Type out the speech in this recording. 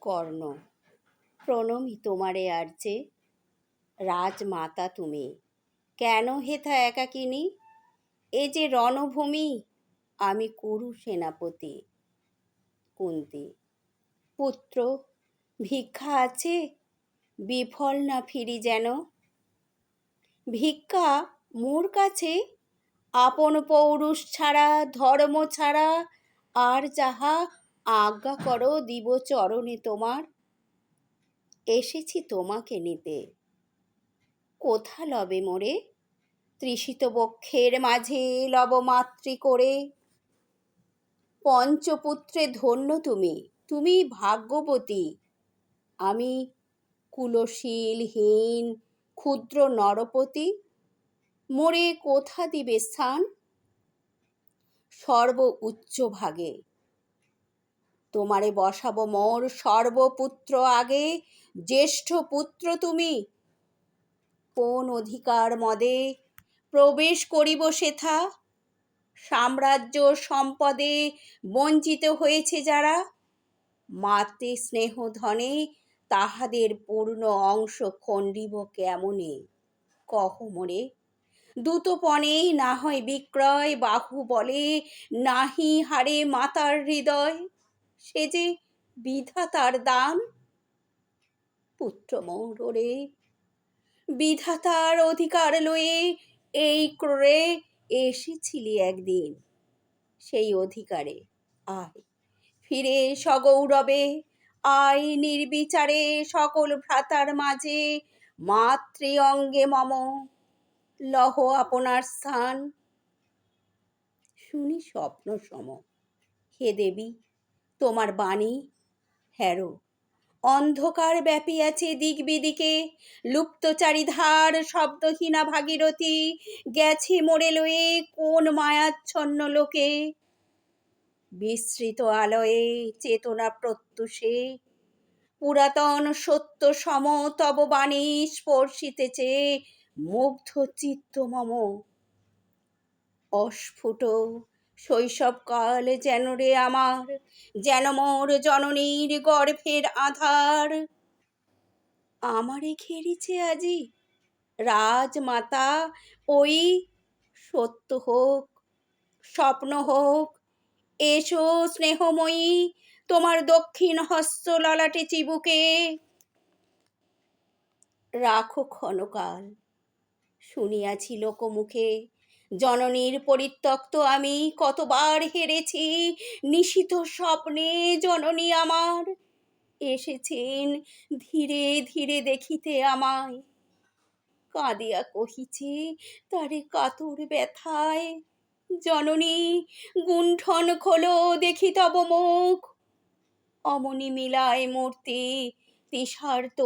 কর্ণ। প্রণমী তোমারে আর্যে রাজমাতা তুমি। কেন হেথা একাকিনী? এ যে রণভূমি, আমি কুরু সেনাপতি। কুন্তি, পুত্র, ভিক্ষা আছে? বিফল না ফিরি যেন? ভিক্ষা মোর কাছে? আপন পৌরুষ ছাড়া, ধর্ম ছাড়া, আর যাহা আজ্ঞা করো দিব চরণে তোমার। এসেছি তোমাকে নিতে। কোথা লবে মোরে? তৃষিত বক্ষের মাঝে লব মাতৃ করে। পঞ্চপুত্রে ধন্য তুমি তুমি ভাগ্যবতী। আমি কুলশীলহীন, ক্ষুদ্র নরপতি, মোরে কোথা দিবে স্থান? সর্ব উচ্চ ভাগে। তোমারে বসাবো মোর সর্বপুত্র আগে, জ্যেষ্ঠ পুত্র তুমি। কোন অধিকার মদে প্রবেশ করিব সেথা? সাম্রাজ্য সম্পদে বঞ্চিত হয়েছে যারা মাতৃ স্নেহ ধনে তাহাদের পূর্ণ অংশ খণ্ডিব কেমনে? কহ মোরে, দ্রুতপণে না হয় বিক্রয় বাহু বলে নাহি হারে মাতার হৃদয়। সে যে বিধাতার দান? পুত্র মোর বিধাতার অধিকার লয়ে এই ক্রোড়ে এসেছিলি একদিন। সেই অধিকারে আয়, ফিরে সগৌরবে। আয় নির্বিচারে সকল ভ্রাতার মাঝে মাতৃ অঙ্গে মম। লহ আপনার স্থান। শুনি স্বপ্ন সম। হে দেবী তোমার বাণী? হ্যারো, অন্ধকার ব্যাপিয়াছে দিক বিদিকে লুপ্ত চারিধার শব্দহীনা ভাগীরথী, গেছে মোড়ে লয়ে কোন মায়াচ্ছন্ন লোকে? বিস্মৃত আলয়ে চেতনা প্রত্যুষে, পুরাতন সত্য সম তব বাণী স্পর্শিতেছে মুগ্ধ চিত্ত মম। অস্ফুট শৈশবকাল যেন রে আমার, যেন মোর জননীর গর্ভের আধার। আমারে ঘেরিছে আজি রাজমাতা, ওই সত্য হোক, স্বপ্ন হোক, এসো স্নেহময়ী, তোমার দক্ষিণ হস্ত ললাটে চিবুকে। রাখো ক্ষণকাল, শুনিয়াছি লোকমুখে জননীর পরিত্যক্ত আমি কতবার হেরেছি, নিশিত স্বপ্নে জননী আমার এসেছেন ধীরে ধীরে দেখিতে আমায়। কাঁদিয়া কহিছে, তারে কাতর ব্যথায়, জননী, গুণ্ঠন খোলো দেখি তব মুখ। অমনি মিলায় মূর্তি তিসার্ত